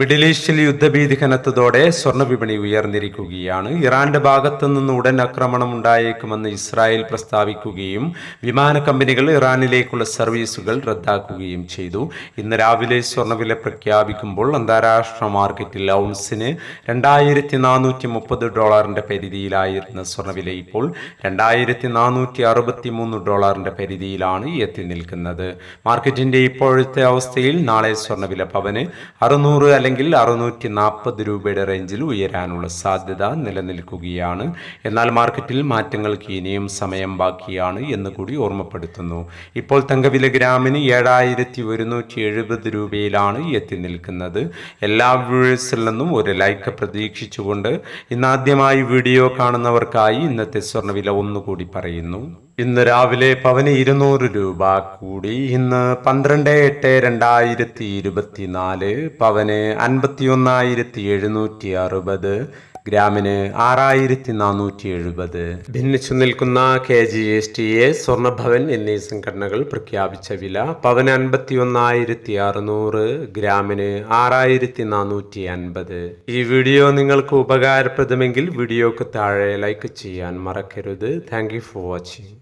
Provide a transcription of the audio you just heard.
Middle ഈസ്റ്റിൽ യുദ്ധഭീതി കനത്തതോടെ സ്വർണ വിപണി ഉയർന്നിരിക്കുകയാണ്. ഇറാന്റെ ഭാഗത്തു നിന്ന് ഉടൻ ആക്രമണം ഉണ്ടായേക്കുമെന്ന് ഇസ്രായേൽ പ്രസ്താവിക്കുകയും വിമാന കമ്പനികൾ ഇറാനിലേക്കുള്ള സർവീസുകൾ റദ്ദാക്കുകയും ചെയ്തു. ഇന്ന് രാവിലെ സ്വർണവില പ്രഖ്യാപിക്കുമ്പോൾ അന്താരാഷ്ട്ര മാർക്കറ്റിൽ ഔൺസിന് രണ്ടായിരത്തി നാനൂറ്റി മുപ്പത് ഡോളറിന്റെ പരിധിയിലായിരുന്ന സ്വർണവില ഇപ്പോൾ രണ്ടായിരത്തി നാനൂറ്റി അറുപത്തി മൂന്ന് ഡോളറിന്റെ പരിധിയിലാണ് എത്തി നിൽക്കുന്നത്. മാർക്കറ്റിന്റെ ഇപ്പോഴത്തെ അവസ്ഥയിൽ നാളെ സ്വർണവില പവന് അറുന്നൂറ് അല്ലെങ്കിൽ അറുന്നൂറ്റി നാൽപ്പത് രൂപയുടെ റേഞ്ചിൽ ഉയരാനുള്ള സാധ്യത നിലനിൽക്കുകയാണ്. എന്നാൽ മാർക്കറ്റിൽ മാറ്റങ്ങൾക്ക് ഇനിയും സമയം ബാക്കിയാണ് എന്ന് കൂടി ഓർമ്മപ്പെടുത്തുന്നു. ഇപ്പോൾ തങ്കവില ഗ്രാമിന് ഏഴായിരത്തി ഒരുന്നൂറ്റി എഴുപത് രൂപയിലാണ് എത്തി നിൽക്കുന്നത്. എല്ലാ വ്യൂവേഴ്സിൽ നിന്നും ഒരു ലൈക്ക് പ്രതീക്ഷിച്ചുകൊണ്ട് ഇന്നാദ്യമായി വീഡിയോ കാണുന്നവർക്കായി ഇന്നത്തെ സ്വർണവില ഒന്നുകൂടി പറയുന്നു. ഇന്ന് രാവിലെ പവന് ഇരുന്നൂറ് രൂപ കൂടി. ഇന്ന് പന്ത്രണ്ട് എട്ട് രണ്ടായിരത്തി ഇരുപത്തിനാല് പവന് അൻപത്തി ഒന്നായിരത്തി എഴുന്നൂറ്റി അറുപത് ഗ്രാമിന് ആറായിരത്തി നാനൂറ്റി എഴുപത്. ഭിന്നിച്ചു നിൽക്കുന്ന K G S T A Swarnabhavan എന്നീ സംഘടനകൾ പ്രഖ്യാപിച്ച വില പവന് അൻപത്തി ഒന്നായിരത്തി അറുന്നൂറ് ഗ്രാമിന് ആറായിരത്തി നാനൂറ്റി അൻപത്. ഈ വീഡിയോ നിങ്ങൾക്ക് ഉപകാരപ്രദമെങ്കിൽ വീഡിയോക്ക് താഴെ ലൈക്ക് ചെയ്യാൻ മറക്കരുത്. Thank for watching.